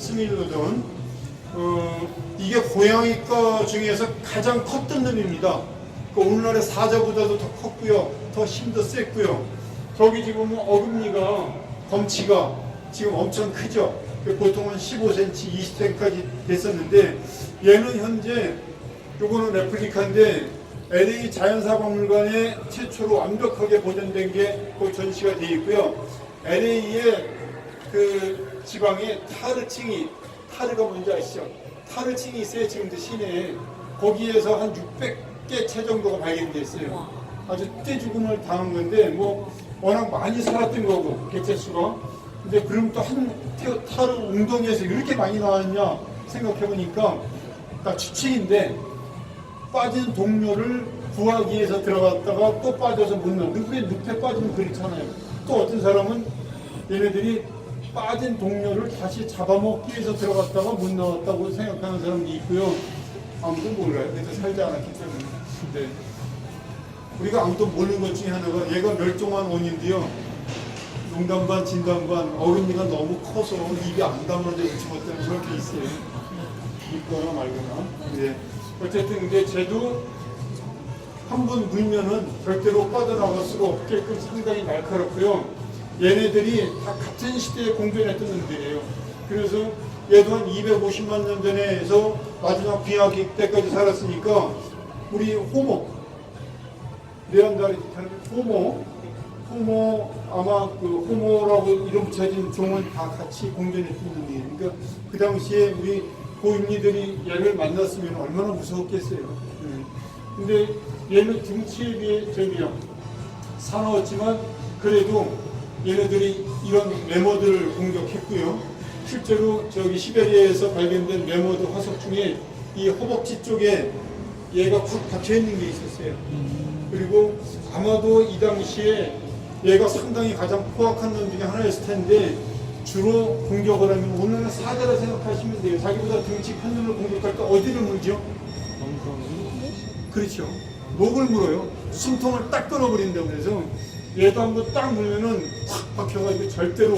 스밀로돈. 어, 이게 고양이과 중에서 가장 컸던 놈입니다. 그 오늘날의 사자보다도 더 컸고요. 더 힘도 셌고요. 저기 지금 어금니가 검치가 지금 엄청 크죠. 그 보통은 15cm, 20cm까지 됐었는데 얘는 현재 요거는 레플리카인데 LA 자연사박물관에 최초로 완벽하게 보존된 게 거기 전시가 되어 있고요. LA의 그 지방에 타르층이 타르가 뭔지 아시죠? 타르층이 있어요 지금도 시내에 거기에서 한 600개 채 정도가 발견됐어요. 아주 떼죽음을 당한 건데 뭐 워낙 많이 살았던 거고 개체수가 근데 그럼 또한 타르 웅덩이에서 이렇게 많이 나왔냐 생각해 보니까 딱 추측인데 빠진 동료를 구하기 위해서 들어갔다가 또 빠져서 못 나와. 늪에, 늪에 빠지면 그렇잖아요. 또 어떤 사람은 얘네들이 빠진 동료를 다시 잡아먹기 위해서 들어갔다가 못 나왔다고 생각하는 사람도 있고요. 아무도 몰라요. 그래서 살지 않았기 때문에. 근데 우리가 아무도 모르는 것 중에 하나가 얘가 멸종한 원인데요. 농담 반 진담 반 어금니가 너무 커서 입이 안 다물어져 있지 못하는 저렇게 있어요. 있거나 말거나. 근데 어쨌든 근데 쟤도 한 번 물면은 절대로 빠져나갈 수가 없게끔 상당히 날카롭고요. 얘네들이 다 같은 시대에 공존했던 놈들이에요. 그래서 얘도 한 250만 년 전에 해서 마지막 비하기 때까지 살았으니까 우리 호모 네안데르탈 호모 호모 아마 그 호모라고 이름 붙여진 종은 다 같이 공존했던 놈이에요. 그러니까 그 당시에 우리 고인이들이 얘를 만났으면 얼마나 무서웠겠어요. 예. 근데 얘는 등치에 비해 저기요 사나웠지만 그래도 얘네들이 이런 메모들을 공격했고요. 실제로 저기 시베리아에서 발견된 메모드 화석 중에 이 허벅지 쪽에 얘가 확 박혀 있는 게 있었어요. 그리고 아마도 이 당시에 얘가 상당히 가장 포악한 놈 중에 하나였을 텐데 주로 공격을 하면 오늘은 사자라 생각하시면 돼요. 자기보다 등치 큰 놈을 공격할 때 어디를 물죠? 그렇죠. 목을 물어요. 숨통을 딱 끊어버린다고 그래서 얘도 한번 딱 물면은 확 박혀가지고 절대로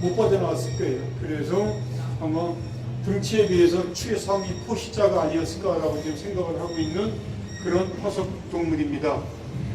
못 빠져나왔을 거예요. 그래서 아마 등치에 비해서 최상위 포시자가 아니었을까라고 지금 생각을 하고 있는 그런 화석 동물입니다.